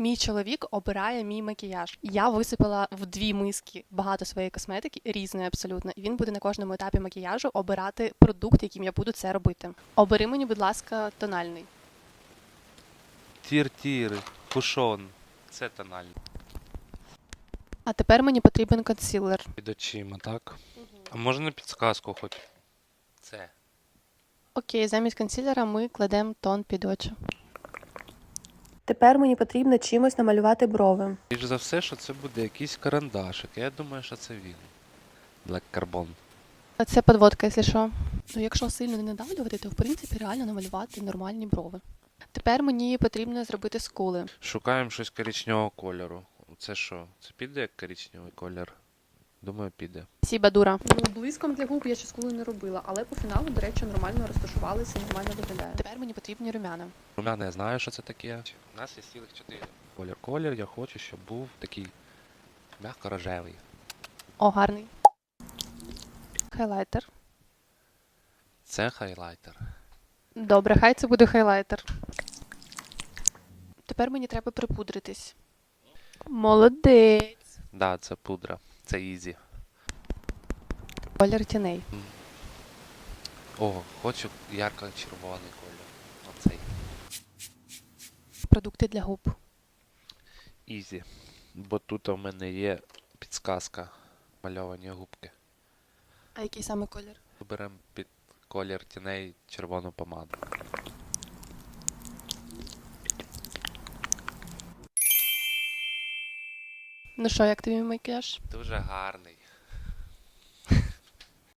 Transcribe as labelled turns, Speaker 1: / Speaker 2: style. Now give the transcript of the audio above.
Speaker 1: Мій чоловік обирає мій макіяж. Я висипала в дві миски багато своєї косметики, різної абсолютно. І він буде на кожному етапі макіяжу обирати продукт, яким я буду це робити. Обери мені, будь ласка, тональний.
Speaker 2: Тір-тір, кушон. Це тональний.
Speaker 1: А тепер мені потрібен консилер.
Speaker 2: Під очима, так? А можна підсказку хоч? Це.
Speaker 1: Окей, замість консилера ми кладемо тон під очі. Тепер мені потрібно чимось намалювати брови.
Speaker 2: Більш за все, що це буде якийсь карандашик. Я думаю, що це він. Black Carbon.
Speaker 1: Це подводка, якщо що. Ну, якщо сильно не надавлювати, то в принципі реально намалювати нормальні брови. Тепер мені потрібно зробити скули.
Speaker 2: Шукаємо щось коричневого кольору. Це що? Це піде як коричневий колір? Думаю, піде.
Speaker 1: Сіба дура.
Speaker 3: Ну, блиском для губ я ще скулу не робила, але по фіналу, до речі, нормально розташувалися, нормально виглядає.
Speaker 1: Тепер мені потрібні румяна.
Speaker 2: Румяна, я знаю, що це таке. У нас є цілих чотири. Колір. Колір я хочу, щоб був такий м'яко рожевий.
Speaker 1: О, гарний. Хайлайтер.
Speaker 2: Це хайлайтер.
Speaker 1: Добре, хай це буде хайлайтер. Тепер мені треба припудритись. Молодець.
Speaker 2: Да, це пудра. Це ізі.
Speaker 1: Колір тіней.
Speaker 2: О, хочу ярко-червоний колір. Оцей.
Speaker 1: Продукти для губ.
Speaker 2: Ізі. Бо тут у мене є підсказка. Мальовані губки.
Speaker 1: А який саме колір?
Speaker 2: Беремо під колір тіней червону помаду.
Speaker 1: Ну що, як тобі макіяж?
Speaker 2: Дуже гарний.